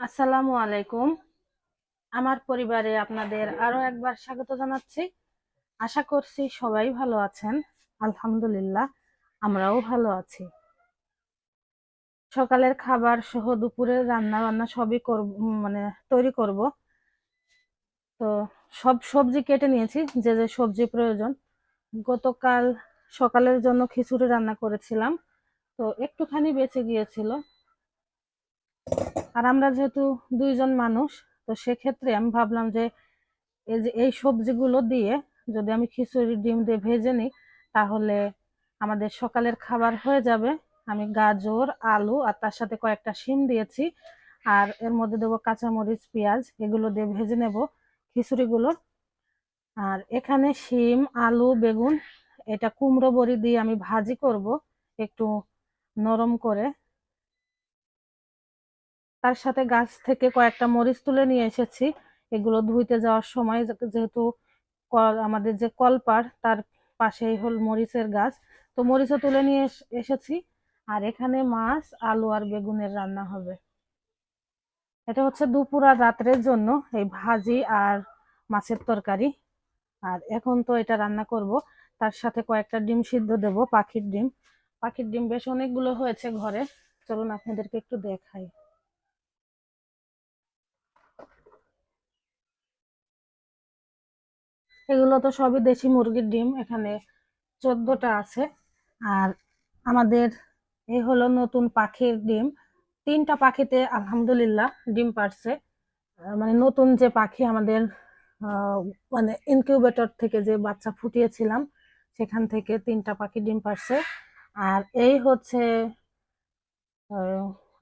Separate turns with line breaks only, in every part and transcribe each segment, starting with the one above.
আসসালামু আলাইকুম। আমার পরিবারে আপনাদের আরও একবার স্বাগত জানাচ্ছি। আশা করছি সবাই ভালো আছেন। আলহামদুলিল্লাহ, আমরাও ভালো আছি। সকালের খাবার সহ দুপুরের রান্না বান্না সবই করব মানে তৈরি করব। তো সব সবজি কেটে নিয়েছি, যে যে সবজি প্রয়োজন। গতকাল সকালের জন্য খিচুড়ি রান্না করেছিলাম। তো একটুখানি বেঁচে গিয়েছিল। আর আমরা যেহেতু দুইজন মানুষ, তো সেক্ষেত্রে আমি ভাবলাম যে এই যে, এই সবজিগুলো দিয়ে যদি আমি খিচুড়ি, ডিম দিয়ে ভেজে নিই, তাহলে আমাদের সকালের খাবার হয়ে যাবে। আমি গাজর, আলু আর তার সাথে কয়েকটা শিম দিয়েছি। আর এর মধ্যে দেবো কাঁচামরিচ, পেঁয়াজ, এগুলো দিয়ে ভেজে নেব খিচুড়িগুলো। আর এখানে শিম, আলু, বেগুন, এটা কুমড়ো বড়ি দিয়ে আমি ভাজি করব একটু নরম করে। তার সাথে গাছ থেকে কয়েকটা মরিচ তুলে নিয়ে এসেছি। এগুলো ধুইতে যাওয়ার সময় যেহেতু কল আমাদের যে কলপার, তার পাশেই হল মরিচের গাছ। তো মরিচও তুলে নিয়ে এস- এসেছি। আর এখানে মাছ, আলু আর বেগুনের রান্না হবে। এটা হচ্ছে দুপুর আর রাত্রের জন্য এই ভাজি আর মাছের তরকারি। আর এখন তো এটা রান্না করব। তার সাথে কয়েকটা ডিম সিদ্ধ দেব, পাখির ডিম। পাখির ডিম বেশ অনেকগুলো হয়েছে ঘরে। চলুন আপনাদেরকে একটু দেখাই। এগুলো তো সবই দেশি মুরগির ডিম, এখানে চোদ্দটা আছে। আর আমাদের এই হলো নতুন পাখির ডিম। তিনটা পাখিতে আলহামদুলিল্লাহ ডিম পারছে। মানে নতুন যে পাখি আমাদের মানে ইনকিউবেটর থেকে যে বাচ্চা ফুটিয়েছিলাম, সেখান থেকে তিনটা পাখি ডিম পারছে। আর এই হচ্ছে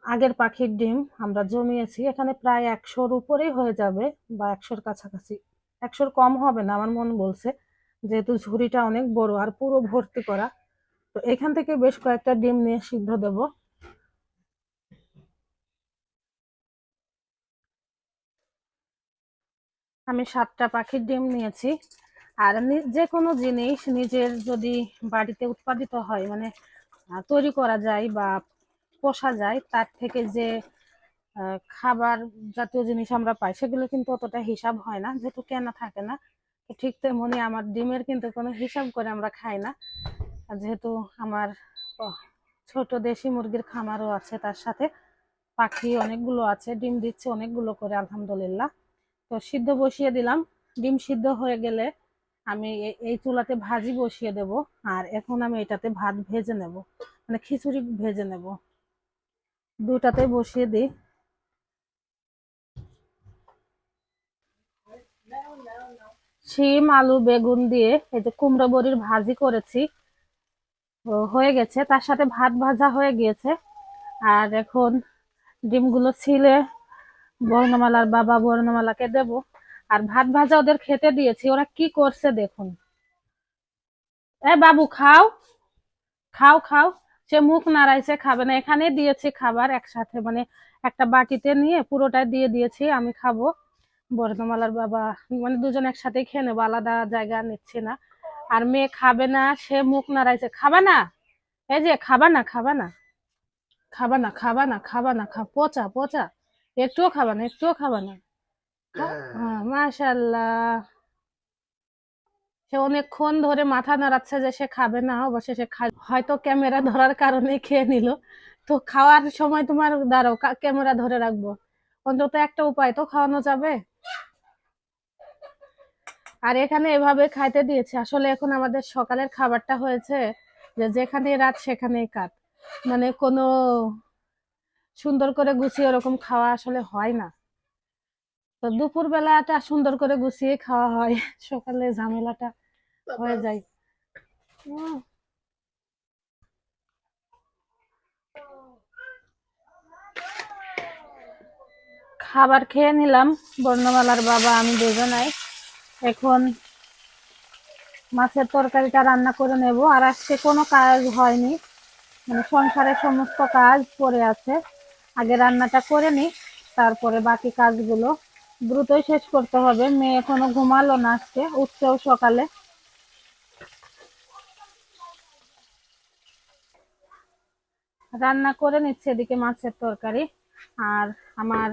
আগের পাখির ডিম আমরা জমিয়েছি। এখানে প্রায় একশোর উপরেই হয়ে যাবে বা একশোর কাছাকাছি একশোর কম হবে না, আমার মন বলছে। যেহেতু ঝুড়িটা অনেক বড় আর পুরো ভর্তি করা। তো এখান থেকে বেশ কয়েকটা ডিম নিয়ে সিদ্ধ দেব। আমি সাতটা পাখির ডিম নিয়েছি। আর যে কোনো জিনিস নিজের যদি বাড়িতে উৎপাদিত হয় মানে তৈরি করা যায় বা পোষা যায়, তার থেকে যে খাবার জাতীয় জিনিস আমরা পাই, সেগুলো কিন্তু অতটা হিসাব হয় না, যেহেতু কেনা থাকে না। ঠিক তেমনি আমার ডিমের কিন্তু কোনো হিসাব করে আমরা খাই না। যেহেতু আমার ছোট দেশি মুরগির খামারও আছে তার সাথে, পাখি অনেকগুলো আছে, ডিম দিচ্ছে অনেকগুলো করে, আলহামদুলিল্লাহ। তো সিদ্ধ বসিয়ে দিলাম। ডিম সিদ্ধ হয়ে গেলে আমি এই চুলাতে ভাজি বসিয়ে দেব, আর এখন আমি এটাতে ভাত ভেজে নেব মানে খিচুড়ি ভেজে নেব। দুটাতে বসিয়ে দিই। শিম, আলু, বেগুন দিয়ে এই যে কুমড়ো বড়ির ভাজি করেছি। হয়ে গেছে। তার সাথে ভাত ভাজা হয়ে গিয়েছে। আর এখন ডিমগুলো ছিলে বর্ণমালার বাবা বর্ণমালাকে দেব। আর ভাত ভাজা ওদের খেতে দিয়েছি। ওরা কি করছে দেখুন। এ বাবু, খাও। খাও খাও। সে মুখ নাড়াইছে, খাবে না। এখানে দিয়েছি খাবার একসাথে। মানে একটা বাটিতে নিয়ে পুরোটাই দিয়ে দিয়েছি। আমি খাব। বর্ণমালার বাবা মানে দুজন একসাথে খেয়ে নেব আলাদা জায়গা নিচ্ছে না। আর মেয়ে খাবে না সে মুখ নাড়াইছে খাবা না এই যে খাবা না খাবা না খাবা না খাবা না খাবা না খা পচা পচা একটুও খাবা না একটুও খাবা না। হ্যাঁ। মাশাল্লাহ সে অনেকক্ষণ ধরে মাথা নাড়াচ্ছে যে সে খাবে না অবশেষে খা হয়তো ক্যামেরা ধরার কারণে খেয়ে নিল। তো খাওয়ার সময় তোমার দাঁড়াও ক্যামেরা ধরে রাখব। অন্তত একটা উপায় তো খাওয়ানো যাবে। আর এখানে এভাবে খাইতে দিয়েছে। আসলে এখন আমাদের সকালের খাবারটা হয়েছে যে যেখানেই রাত সেখানেই কাত। মানে কোনো সুন্দর করে গুছিয়ে ওরকম খাওয়া আসলে হয় না। তো দুপুর বেলাটা সুন্দর করে গুছিয়ে খাওয়া হয়। সকালে ঝামেলাটা হয়ে যায়। খাবার খেয়ে নিলাম। বর্ণমালার বাবা আমি দুজনাই এখন মাছের তরকারিটা রান্না করে নেব। আর আজকে কোনো কাজ হয়নি। মানে সংসারের সমস্ত কাজ পড়ে আছে। আগে রান্নাটা করে নিই, তারপরে বাকি কাজগুলো। দ্রুতই শেষ করতে হবে। মেয়ে এখনও ঘুমালো না আজকে, উঠছেও সকালে। রান্না করে নিচ্ছে এদিকে মাছের তরকারি। আর আমার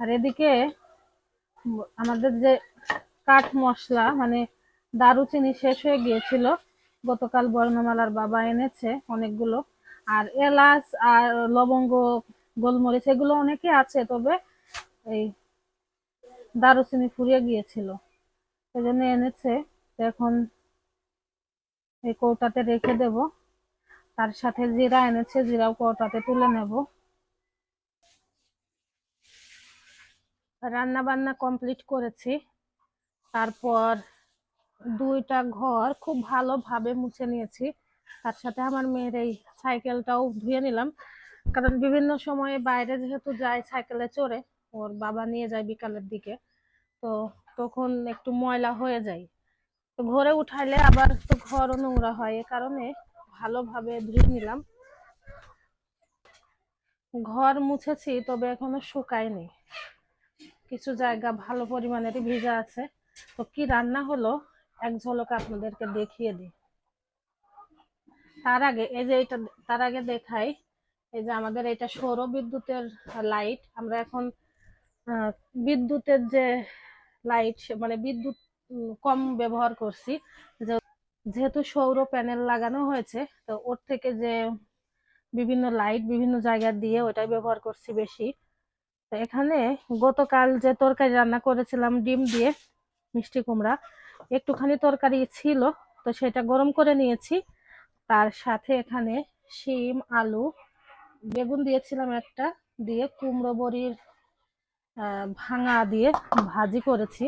আর এদিকে আমাদের যে কাঠ মশলা মানে দারুচিনি শেষ হয়ে গিয়েছিল। গতকাল বর্ণমালার বাবা এনেছে অনেকগুলো। আর এলাচ আর লবঙ্গ, গোলমরিচ এগুলো অনেকে আছে, তবে এই দারুচিনি ফুরিয়ে গিয়েছিল। সেই জন্য এনেছে এখন এই কৌটাতে রেখে দেব। তার সাথে জিরা এনেছে, জিরাও কৌটাতে তুলে নেব। রান্না বান্না কমপ্লিট করেছি। তারপর দুইটা ঘর খুব ভালোভাবে মুছে নিয়েছি। তার সাথে আমার মেয়ের এই সাইকেলটাও ধুয়ে নিলাম। কারণ বিভিন্ন সময়ে বাইরে যেহেতু যায় সাইকেলে চড়ে, ওর বাবা নিয়ে যায় বিকালের দিকে। তো তখন একটু ময়লা হয়ে যায়। তো ঘরে উঠাইলে আবার তো ঘরও নোংরা হয়, এ কারণে ভালোভাবে ধুয়ে নিলাম। ঘর মুছেছি, তবে এখনও শুকায়নি। কিছু জায়গা ভালো পরিমাণেরই ভিজা আছে। তো কি রান্না হলো? এক ঝলক আপনাদেরকে দেখিয়ে দিই। তার আগে, এই যে এটা, তার আগে দেখাই, এই যে আমাদের এটা সৌর বিদ্যুতের লাইট। আমরা এখন বিদ্যুতের যে লাইট মানে বিদ্যুৎ কম ব্যবহার করছি। যেহেতু সৌর প্যানেল লাগানো হয়েছে, তো ওর থেকে যে বিভিন্ন লাইট বিভিন্ন জায়গা দিয়ে ওটাই ব্যবহার করছি বেশি। তো এখানে গতকাল যে তরকারি রান্না করেছিলাম, ডিম দিয়ে মিষ্টি কুমড়া, একটুখানি তরকারি ছিল, তো সেটা গরম করে নিয়েছি। তার সাথে এখানে শিম, আলু, বেগুন দিয়েছিলাম একটা, দিয়ে কুমড়ো বড়ির ভাঙা দিয়ে ভাজি করেছি।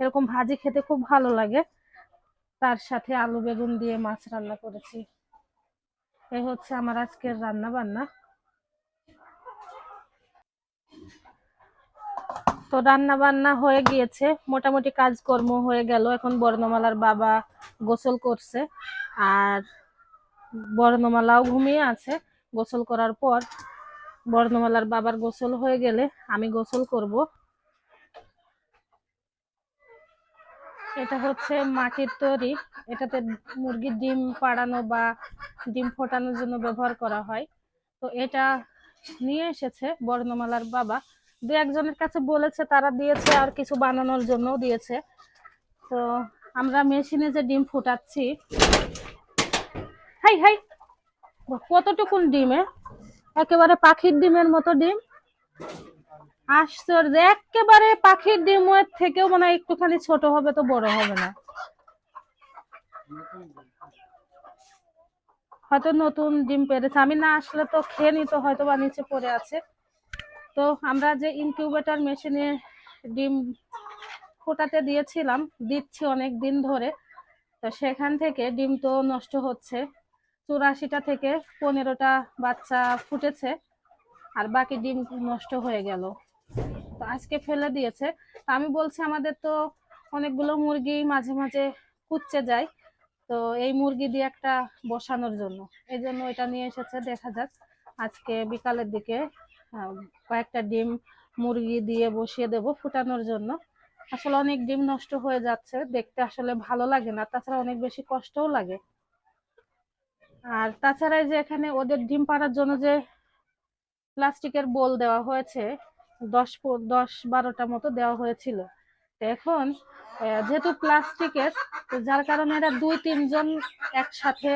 এরকম ভাজি খেতে খুব ভালো লাগে। তার সাথে আলু, বেগুন দিয়ে মাছ রান্না করেছি। এই হচ্ছে আমার আজকের রান্না বান্না তো রান্না বান্না হয়ে গিয়েছে, মোটামুটি কাজকর্ম হয়ে গেল। এখন বর্ণমালার বাবা গোসল করছে, আর বর্ণমালাও ঘুমিয়ে আছে। গোসল করার পর বর্ণমালার বাবার গোসল হয়ে গেলে আমি গোসল করব। এটা হচ্ছে মাটির তৈরি। এটাতে মুরগির ডিম পাড়ানো বা ডিম ফোটানোর জন্য ব্যবহার করা হয়। তো এটা নিয়ে এসেছে বর্ণমালার বাবা। দু একজনের কাছে বলেছে, তারা দিয়েছে আর কিছু বানানোর জন্যও দিয়েছে। তো আমরা মেশিনে যে ডিম ফোটাচ্ছি, হাই হাই, কতটুকুন ডিমে একেবারে পাখির ডিমের মতো ডিম। আশ্চর্য, একেবারে পাখির ডিমের থেকেও মানে একটুখানি ছোট হবে, তো বড় হবে না। হয়তো নতুন ডিম পেরেছে, আমি না আসলে তো খেয়ে নিত হয়তো বা নিচে পড়ে আছে। তো আমরা যে ইনকিউবেটর মেশিনে ডিম ফোটাতে দিয়েছিলাম, দিচ্ছি অনেক দিন ধরে। তো সেখান থেকে ডিম তো নষ্ট হচ্ছে। চুরাশিটা থেকে পনেরোটা বাচ্চা ফুটেছে, আর বাকি ডিম নষ্ট হয়ে গেল। তো আজকে ফেলে দিয়েছে। আমি বলছি, আমাদের তো অনেকগুলো মুরগি মাঝে মাঝে কুচ্ছে যায়। তো এই মুরগি দিয়ে একটা বসানোর জন্য। এই জন্য এটা নিয়ে এসেছে, দেখা যাক আজকে বিকালের দিকে কয়েকটা ডিম মুরগি দিয়ে বসিয়ে দেব ফুটানোর জন্য। আসলে অনেক ডিম নষ্ট হয়ে যাচ্ছে, দেখতে আসলে ভালো লাগে না, তাছাড়া অনেক বেশি কষ্টও লাগে। আর তাছাড়া যে এখানে ওদের ডিম পাড়ার জন্য যে প্লাস্টিকের বোল দেওয়া হয়েছে, দশ দশ বারোটা মতো দেওয়া হয়েছিল। এখন যেহেতু প্লাস্টিকের যার কারণে এরা দুই, তিনজন একসাথে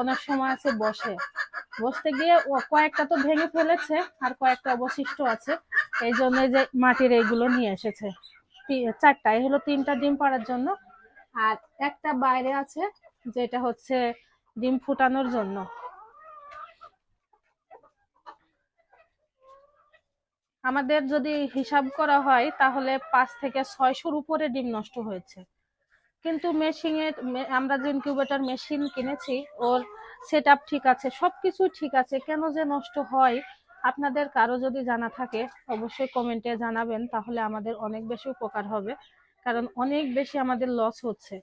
অনেক সময় আছে বসে। বসতে গিয়ে কয়েকটা তো ভেঙে ফেলেছে, আর কয়েকটা অবশিষ্ট আছে। এই জন্য যে মাটির এইগুলো নিয়ে এসেছে। চারটা, এই হলো তিনটা ডিম পাড়ার জন্য। আর একটা বাইরে আছে, যেটা হচ্ছে ডিম ফুটানোর জন্য। আমাদের যদি হিসাব করা হয়, তাহলে পাঁচ থেকে ছয়শোর উপরে ডিম নষ্ট হয়েছে। কিন্তু মেশিনে আমরা যে ইনকিউবেটর মেশিন কিনেছি, ওর সেট ঠিক আছে সব সবকিছু ঠিক আছে। কেন যে নষ্ট হয়, আপনাদের কারও যদি জানা থাকে, অবশ্যই কমেন্টে জানাবেন, তাহলে আমাদের অনেক বেশি উপকার হবে। কারণ অনেক বেশি আমাদের লস হচ্ছে।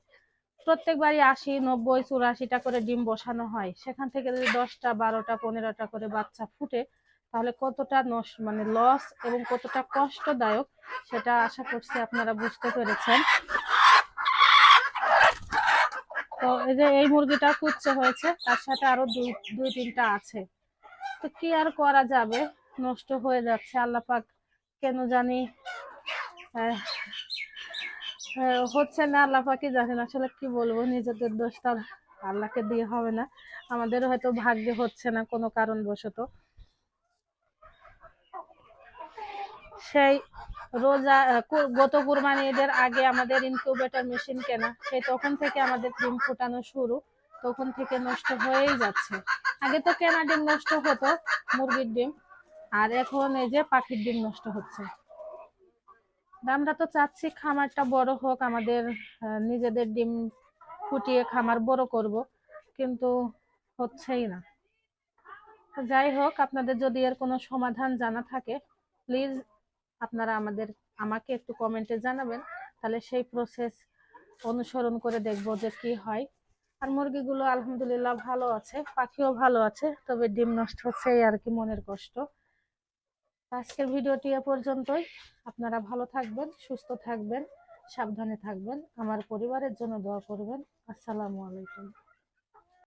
প্রত্যেকবারই আশি, নব্বই, চুরাশিটা করে ডিম বসানো হয়। সেখান থেকে যদি দশটা, বারোটা, পনেরোটা করে বাচ্চা ফুটে তাহলে কতটা নষ্ট মানে লস এবং কতটা কষ্টদায়ক সেটা আশা করছি আপনারা বুঝতে পেরেছেন। তো এই যে এই মুরগিটা কুচ্ছে হয়েছে, তার সাথে আরও দুই দুই তিনটা আছে। তো কি আর করা যাবে? নষ্ট হয়ে যাচ্ছে, আল্লাহ পাক কেন জানি হচ্ছে না, আল্লাহ পাকি জানেন আসলে কি বলব, নিজেদের দোষটা আল্লাহকে দিয়ে হবে না। আমাদের হয়তো ভাগ্যে হচ্ছে না কোনো কারণবশত। সেই রোজা গত কুরবানি ঈদের আগে আমাদের ইনকিউবেটর মেশিন কেনা, সেই তখন থেকে আমাদের ডিম ফুটানো শুরু, তখন থেকে নষ্ট হয়েই যাচ্ছে। আগে তো কেনা ডিম নষ্ট হতো, মুরগির ডিম, আর এখন এই যে পাখির ডিম নষ্ট হচ্ছে। আমরা তো চাচ্ছি খামারটা বড় হোক, আমাদের নিজেদের ডিম ফুটিয়ে খামার বড় করব, কিন্তু হচ্ছেই না। যাই হোক, আপনাদের যদি এর কোনো সমাধান জানা থাকে প্লিজ আপনারা আমাদের, আমাকে একটু কমেন্টে জানাবেন। তাহলে সেই প্রসেস অনুসরণ করে দেখব যে কি হয়। আর মুরগিগুলো আলহামদুলিল্লাহ ভালো আছে, পাখিও ভালো আছে, তবে ডিম নষ্ট হচ্ছে আর কি মনের কষ্ট। আজকের ভিডিওটি এ পর্যন্তই। আপনারা ভালো থাকবেন, সুস্থ থাকবেন, সাবধানে থাকবেন, আমার পরিবারের জন্য দোয়া করবেন। আসসালামু আলাইকুম।